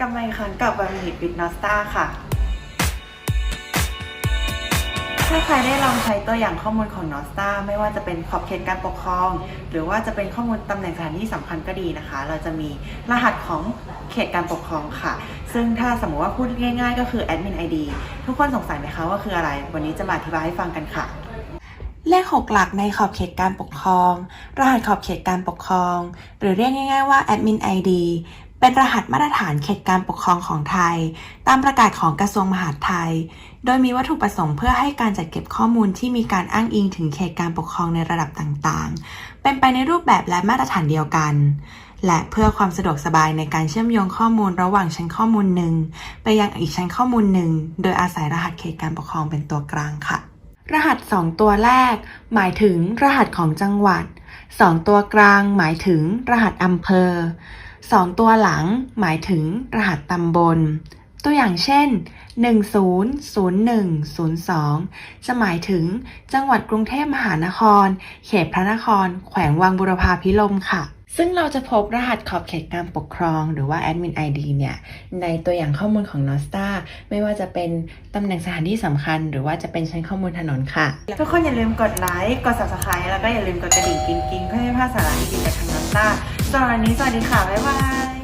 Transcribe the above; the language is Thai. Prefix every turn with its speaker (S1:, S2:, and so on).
S1: กลับมาอีกครั้งกับวันมิตวิดนอสตาค่ะ ถ้าใครได้ลองใช้ตัวอย่างข้อมูลของ n o s t a ไม่ว่าจะเป็นขอบเขตการปกครอง หรือว่าจะเป็นข้อมูลตำแหน่งสถานที่สำคัญก็ดีนะคะ เราจะมีรหัสของเขตการปกครองค่ะ ซึ่งถ้าสมมติว่าพูดง่าย ๆ ก็คือ Admin ID ทุกคนสงสัยไหมคะว่าคืออะไร วันนี้จะมาอธิบายให้ฟังกันค่ะ เลข 6 หลักในขอบเขตการปกครอง รหัสขอบเขตการปกครอง หรือเรียกง่าย ๆว่า Admin ID เป็นรหัสมาตรฐานเขตการปกครองของไทย ตามประกาศของกระทรวงมหาดไทย โดยมีวัตถุประสงค์เพื่อให้การจัดเก็บข้อมูลที่มีการอ้างอิงถึงเขตการปกครองในระดับต่างๆ เป็นไปในรูปแบบและมาตรฐานเดียวกัน และเพื่อความสะดวกสบายในการเชื่อมโยงข้อมูลระหว่างชั้นข้อมูลหนึ่งไปยังอีกชั้นข้อมูลหนึ่งโดยอาศัยรหัสเขตการปกครองเป็นตัวกลางค่ะ รหัส 2 ตัวแรก หมายถึงรหัสของจังหวัด 2 ตัวกลาง หมายถึงรหัสอำเภอ 2ตัวหลังหมายถึงรหัสตำบล ตัวอย่างเช่น 100102 จะหมายถึงจังหวัดกรุงเทพมหานคร เขตพระนคร แขวงวังบุรพาพิลมค่ะ ซึ่งเราจะพบรหัสขอบเขตการปกครอง หรือว่า Admin ID เนี่ย ในตัวอย่างข้อมูลของ Nosta ไม่ว่าจะเป็นตำแหน่งสถานที่สำคัญ หรือว่าจะเป็นชั้นข้อมูลถนนค่ะทุกคนอย่าลืมกดไลค์ กด subscribe แล้วก็อย่าลืมกดกระดิ่งกิ๊งๆเพื่อไม่พลาดสาระดีๆจากทาง Nosta สวัสดีสวัสดีค่ะ บ๊ายบาย